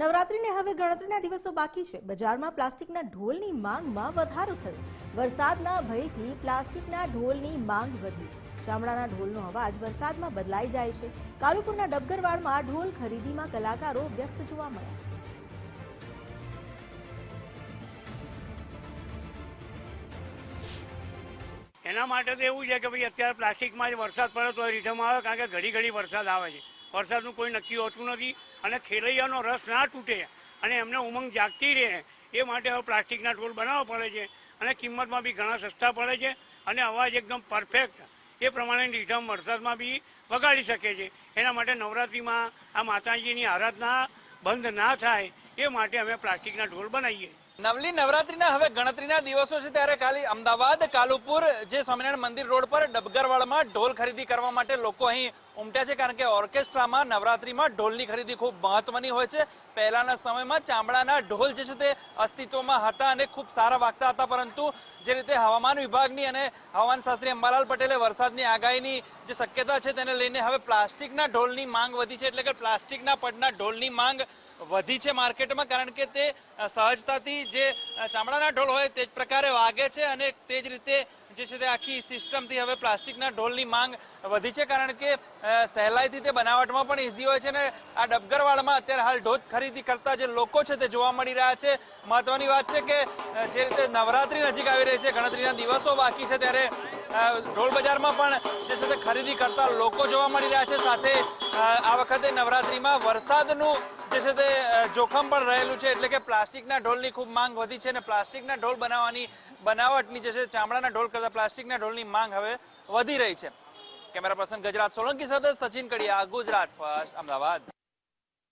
નવરાત્રીને હવે ગણતરીના દિવસો બાકી છે. બજારમાં પ્લાસ્ટિકના ઢોલની માંગમાં વધારો થયો. વરસાદના ભયથી પ્લાસ્ટિકના ઢોલની માંગ વધી. ચામડાના ઢોલનો અવાજ વરસાદમાં બદલાઈ જાય છે. કાલુપુરના ડબગરવાડમાં ઢોલ ખરીદીમાં કલાકારો વ્યસ્ત જોવા મળ્યા. એના માટે તો એવું છે કે ભાઈ, અત્યારે પ્લાસ્ટિકમાં જ વરસાદ પડે તો રીધમ આવે, કારણ કે ઘડી ઘડી વરસાદ આવે છે. વરસાદનું કોઈ નક્કી હોતું નથી અને ખેલૈયાનો રસ ના તૂટે અને એમને ઉમંગ જાગતી રહે, એ માટે હવે પ્લાસ્ટિકના ઢોલ બનાવવા પડે છે અને કિંમતમાં બી ઘણા સસ્તા પડે છે અને અવાજ એકદમ પરફેક્ટ એ પ્રમાણે રીધમ વરસાદમાં બી વગાડી શકે છે. એના માટે નવરાત્રિમાં આ માતાજીની આરાધના બંધ ના થાય, એ માટે અમે પ્લાસ્ટિકના ઢોલ બનાવીએ. નવલી નવરાત્રીના હવે ગણતરીના દિવસો છે ત્યારે ખાલી અમદાવાદ, કાલુપુર જે સ્વામિનારાયણ મંદિર રોડ પર ડબગરવાડમાં ઢોલ ખરીદી કરવા માટે લોકો અહીં ઉમટ્યા છે કારણ કે ઓર્કેસ્ટ્રામાં નવરાત્રીમાં ઢોલની ખરીદી ખૂબ મહત્વની હોય છે. પહેલાના સમયમાં ચામડાના ઢોલ જે છે તે અસ્તિત્વમાં હતા અને ખૂબ સારા વાગતા હતા, પરંતુ જે રીતે હવામાન વિભાગની અને હવામાન શાસ્ત્રી અંબાલાલ પટેલે વરસાદની આગાહીની જે શક્યતા છે તેને લઈને હવે પ્લાસ્ટિકના ઢોલની માંગ વધી છે, એટલે કે પ્લાસ્ટિકના પડના ઢોલની માંગ વધી છે માર્કેટમાં, કારણ કે તે સહજતાથી જે ચામડાના ઢોલ હોય તે જ પ્રકારે વાગે છે અને તે જ રીતે જે છે તે આખી સિસ્ટમથી હવે પ્લાસ્ટિકના ઢોલની માંગ વધી છે, કારણ કે સહેલાઈથી તે બનાવટમાં પણ ઇઝી હોય છે અને આ ડબગરવાડમાં અત્યારે હાલ ઢોધ ખરીદી કરતા જે લોકો છે તે જોવા મળી રહ્યા છે. મહત્વની વાત છે કે જે રીતે નવરાત્રી નજીક આવી રહી છે, ગણતરીના દિવસો બાકી છે, ત્યારે ઢોલ બજારમાં પણ જે છે તે ખરીદી કરતા લોકો જોવા મળી રહ્યા છે. સાથે આ વખતે નવરાત્રીમાં વરસાદનું જે છે તે જોખમ પણ રહેલું છે. એટલે કે પ્લાસ્ટિકના ઢોલની ખૂબ માંગ વધી છે અને પ્લાસ્ટિકના ઢોલ બનાવવાની, બનાવટની જે છે ચામડાના ઢોલ કરતા પ્લાસ્ટિકના ઢોલની માંગ હવે વધી રહી છે. કેમેરા પર્સન ગજરાત સોલંકી સાથે સચિન કડિયા, ગુજરાત ફર્સ્ટ, અમદાવાદ.